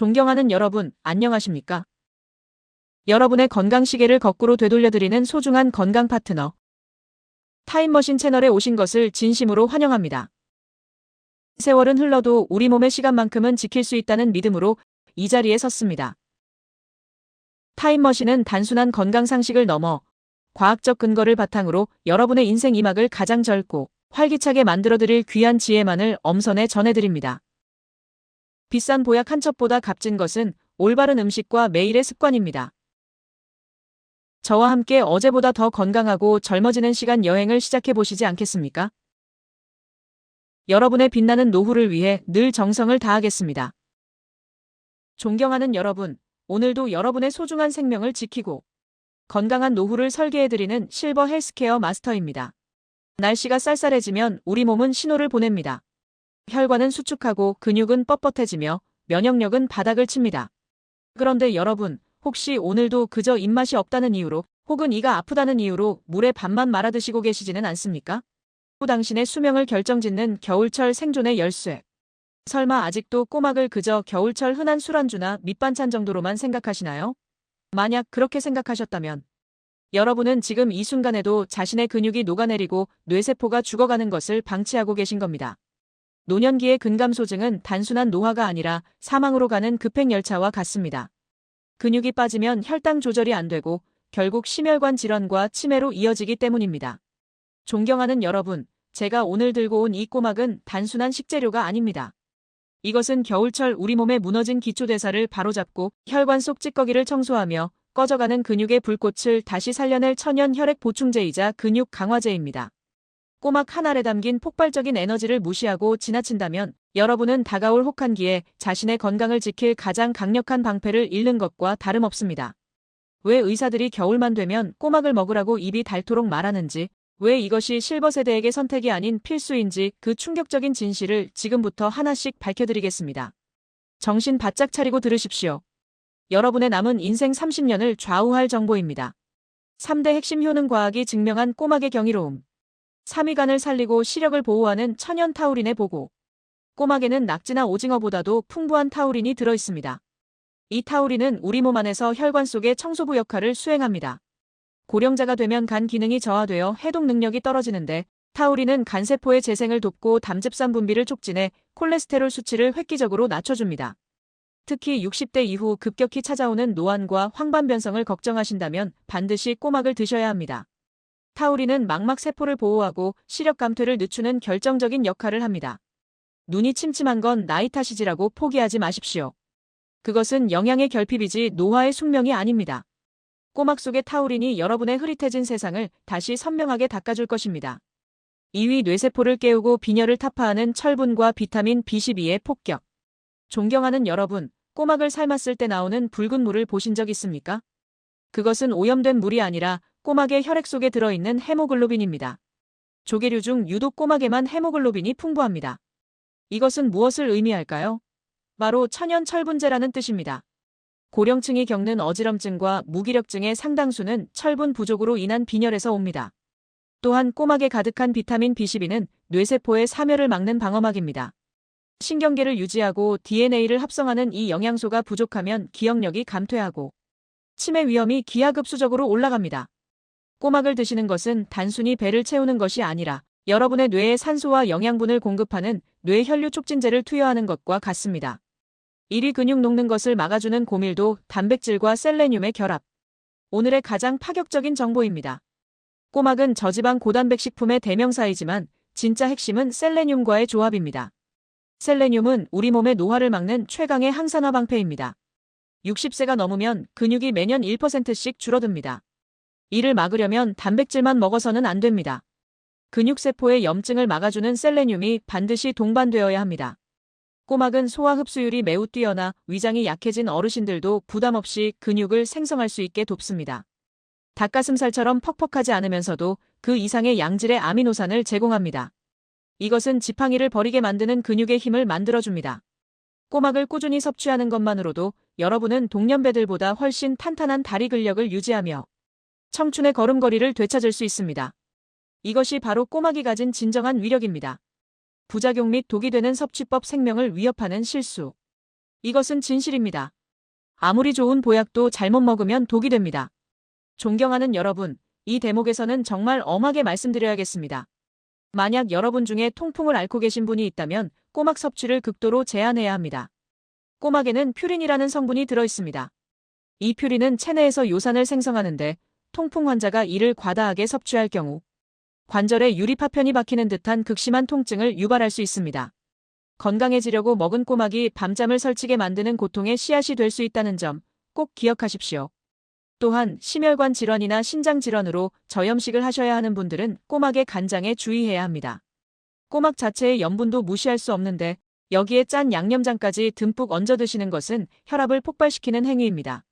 존경하는 여러분, 안녕하십니까? 여러분의 건강 시계를 거꾸로 되돌려드리는 소중한 건강 파트너. 타임머신 채널에 오신 것을 진심으로 환영합니다. 세월은 흘러도 우리 몸의 시간만큼은 지킬 수 있다는 믿음으로 이 자리에 섰습니다. 타임머신은 단순한 건강 상식을 넘어 과학적 근거를 바탕으로 여러분의 인생 이막을 가장 젊고 활기차게 만들어드릴 귀한 지혜만을 엄선해 전해드립니다. 비싼 보약 한 첩보다 값진 것은 올바른 음식과 매일의 습관입니다. 저와 함께 어제보다 더 건강하고 젊어지는 시간 여행을 시작해 보시지 않겠습니까? 여러분의 빛나는 노후를 위해 늘 정성을 다하겠습니다. 존경하는 여러분, 오늘도 여러분의 소중한 생명을 지키고 건강한 노후를 설계해드리는 실버 헬스케어 마스터입니다. 날씨가 쌀쌀해지면 우리 몸은 신호를 보냅니다. 혈관은 수축하고 근육은 뻣뻣해지며 면역력은 바닥을 칩니다. 그런데 여러분, 혹시 오늘도 그저 입맛이 없다는 이유로 혹은 이가 아프다는 이유로 물에 밥만 말아 드시고 계시지는 않습니까? 또 당신의 수명을 결정짓는 겨울철 생존의 열쇠. 설마 아직도 꼬막을 그저 겨울철 흔한 술안주나 밑반찬 정도로만 생각하시나요? 만약 그렇게 생각하셨다면 여러분은 지금 이 순간에도 자신의 근육이 녹아내리고 뇌세포가 죽어가는 것을 방치하고 계신 겁니다. 노년기의 근감소증은 단순한 노화가 아니라 사망으로 가는 급행열차와 같습니다. 근육이 빠지면 혈당 조절이 안 되고 결국 심혈관 질환과 치매로 이어지기 때문입니다. 존경하는 여러분, 제가 오늘 들고 온 이 꼬막은 단순한 식재료가 아닙니다. 이것은 겨울철 우리 몸에 무너진 기초대사를 바로잡고 혈관 속 찌꺼기를 청소하며 꺼져가는 근육의 불꽃을 다시 살려낼 천연 혈액 보충제이자 근육 강화제입니다. 꼬막 한 알에 담긴 폭발적인 에너지를 무시하고 지나친다면 여러분은 다가올 혹한기에 자신의 건강을 지킬 가장 강력한 방패를 잃는 것과 다름없습니다. 왜 의사들이 겨울만 되면 꼬막을 먹으라고 입이 닳도록 말하는지, 왜 이것이 실버 세대에게 선택이 아닌 필수인지 그 충격적인 진실을 지금부터 하나씩 밝혀드리겠습니다. 정신 바짝 차리고 들으십시오. 여러분의 남은 인생 30년을 좌우할 정보입니다. 3대 핵심 효능 과학이 증명한 꼬막의 경이로움. 3위간을 살리고 시력을 보호하는 천연 타우린의 보고. 꼬막에는 낙지나 오징어보다도 풍부한 타우린이 들어있습니다. 이 타우린은 우리 몸 안에서 혈관 속의 청소부 역할을 수행합니다. 고령자가 되면 간 기능이 저하되어 해독 능력이 떨어지는데 타우린은 간세포의 재생을 돕고 담즙산 분비를 촉진해 콜레스테롤 수치를 획기적으로 낮춰줍니다. 특히 60대 이후 급격히 찾아오는 노안과 황반변성을 걱정하신다면 반드시 꼬막을 드셔야 합니다. 타우린은 망막 세포를 보호하고 시력 감퇴를 늦추는 결정적인 역할을 합니다. 눈이 침침한 건 나이 탓이지라고 포기하지 마십시오. 그것은 영양의 결핍이지 노화의 숙명이 아닙니다. 꼬막 속의 타우린이 여러분의 흐릿해진 세상을 다시 선명하게 닦아줄 것입니다. 2위 뇌세포를 깨우고 빈혈을 타파하는 철분과 비타민 B12의 폭격. 존경하는 여러분, 꼬막을 삶았을 때 나오는 붉은 물을 보신 적 있습니까? 그것은 오염된 물이 아니라 꼬막의 혈액 속에 들어있는 헤모글로빈입니다. 조개류 중 유독 꼬막에만 헤모글로빈이 풍부합니다. 이것은 무엇을 의미할까요? 바로 천연 철분제라는 뜻입니다. 고령층이 겪는 어지럼증과 무기력증의 상당수는 철분 부족으로 인한 빈혈에서 옵니다. 또한 꼬막에 가득한 비타민 B12는 뇌세포의 사멸을 막는 방어막입니다. 신경계를 유지하고 DNA를 합성하는 이 영양소가 부족하면 기억력이 감퇴하고 치매 위험이 기하급수적으로 올라갑니다. 꼬막을 드시는 것은 단순히 배를 채우는 것이 아니라 여러분의 뇌에 산소와 영양분을 공급하는 뇌혈류 촉진제를 투여하는 것과 같습니다. 1위 근육 녹는 것을 막아주는 고밀도 단백질과 셀레늄의 결합. 오늘의 가장 파격적인 정보입니다. 꼬막은 저지방 고단백 식품의 대명사이지만 진짜 핵심은 셀레늄과의 조합입니다. 셀레늄은 우리 몸의 노화를 막는 최강의 항산화 방패입니다. 60세가 넘으면 근육이 매년 1%씩 줄어듭니다. 이를 막으려면 단백질만 먹어서는 안 됩니다. 근육세포의 염증을 막아주는 셀레늄이 반드시 동반되어야 합니다. 꼬막은 소화 흡수율이 매우 뛰어나 위장이 약해진 어르신들도 부담 없이 근육을 생성할 수 있게 돕습니다. 닭가슴살처럼 퍽퍽하지 않으면서도 그 이상의 양질의 아미노산을 제공합니다. 이것은 지팡이를 버리게 만드는 근육의 힘을 만들어줍니다. 꼬막을 꾸준히 섭취하는 것만으로도 여러분은 동년배들보다 훨씬 탄탄한 다리 근력을 유지하며 청춘의 걸음걸이를 되찾을 수 있습니다. 이것이 바로 꼬막이 가진 진정한 위력입니다. 부작용 및 독이 되는 섭취법 생명을 위협하는 실수. 이것은 진실입니다. 아무리 좋은 보약도 잘못 먹으면 독이 됩니다. 존경하는 여러분, 이 대목에서는 정말 엄하게 말씀드려야겠습니다. 만약 여러분 중에 통풍을 앓고 계신 분이 있다면 꼬막 섭취를 극도로 제한해야 합니다. 꼬막에는 퓨린이라는 성분이 들어 있습니다. 이 퓨린은 체내에서 요산을 생성하는데 통풍 환자가 이를 과다하게 섭취할 경우 관절에 유리파편이 박히는 듯한 극심한 통증을 유발할 수 있습니다. 건강해지려고 먹은 꼬막이 밤잠을 설치게 만드는 고통의 씨앗이 될 수 있다는 점 꼭 기억하십시오. 또한 심혈관 질환이나 신장 질환으로 저염식을 하셔야 하는 분들은 꼬막의 간장에 주의해야 합니다. 꼬막 자체의 염분도 무시할 수 없는데 여기에 짠 양념장까지 듬뿍 얹어 드시는 것은 혈압을 폭발시키는 행위입니다.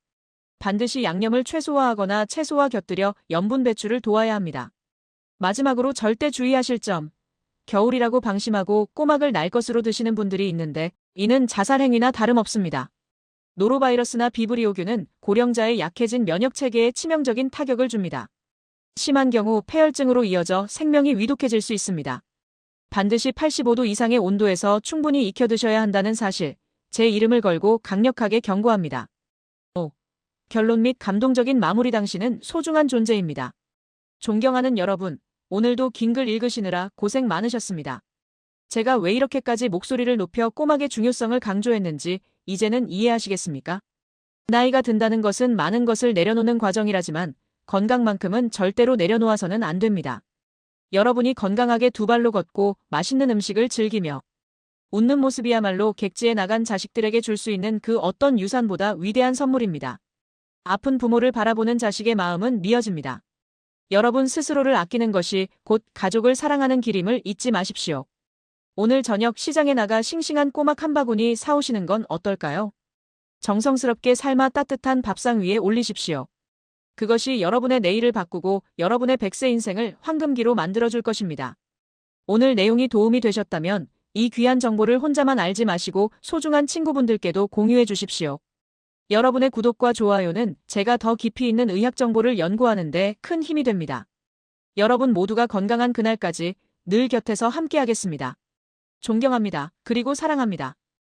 반드시 양념을 최소화하거나 채소와 곁들여 염분 배출을 도와야 합니다. 마지막으로 절대 주의하실 점. 겨울이라고 방심하고 꼬막을 날 것으로 드시는 분들이 있는데 이는 자살 행위나 다름없습니다. 노로바이러스나 비브리오균은 고령자의 약해진 면역 체계에 치명적인 타격을 줍니다. 심한 경우 폐혈증으로 이어져 생명이 위독해질 수 있습니다. 반드시 85도 이상의 온도에서 충분히 익혀 드셔야 한다는 사실, 제 이름을 걸고 강력하게 경고합니다. 5. 결론 및 감동적인 마무리 당신은 소중한 존재입니다. 존경하는 여러분, 오늘도 긴 글 읽으시느라 고생 많으셨습니다. 제가 왜 이렇게까지 목소리를 높여 꼬막의 중요성을 강조했는지 이제는 이해하시겠습니까? 나이가 든다는 것은 많은 것을 내려놓는 과정이라지만 건강만큼은 절대로 내려놓아서는 안 됩니다. 여러분이 건강하게 두 발로 걷고 맛있는 음식을 즐기며 웃는 모습이야말로 객지에 나간 자식들에게 줄 수 있는 그 어떤 유산보다 위대한 선물입니다. 아픈 부모를 바라보는 자식의 마음은 미어집니다. 여러분 스스로를 아끼는 것이 곧 가족을 사랑하는 길임을 잊지 마십시오. 오늘 저녁 시장에 나가 싱싱한 꼬막 한 바구니 사오시는 건 어떨까요? 정성스럽게 삶아 따뜻한 밥상 위에 올리십시오. 그것이 여러분의 내일을 바꾸고 여러분의 백세 인생을 황금기로 만들어줄 것입니다. 오늘 내용이 도움이 되셨다면 이 귀한 정보를 혼자만 알지 마시고 소중한 친구분들께도 공유해 주십시오. 여러분의 구독과 좋아요는 제가 더 깊이 있는 의학 정보를 연구하는 데 큰 힘이 됩니다. 여러분 모두가 건강한 그날까지 늘 곁에서 함께하겠습니다. 존경합니다. 그리고 사랑합니다.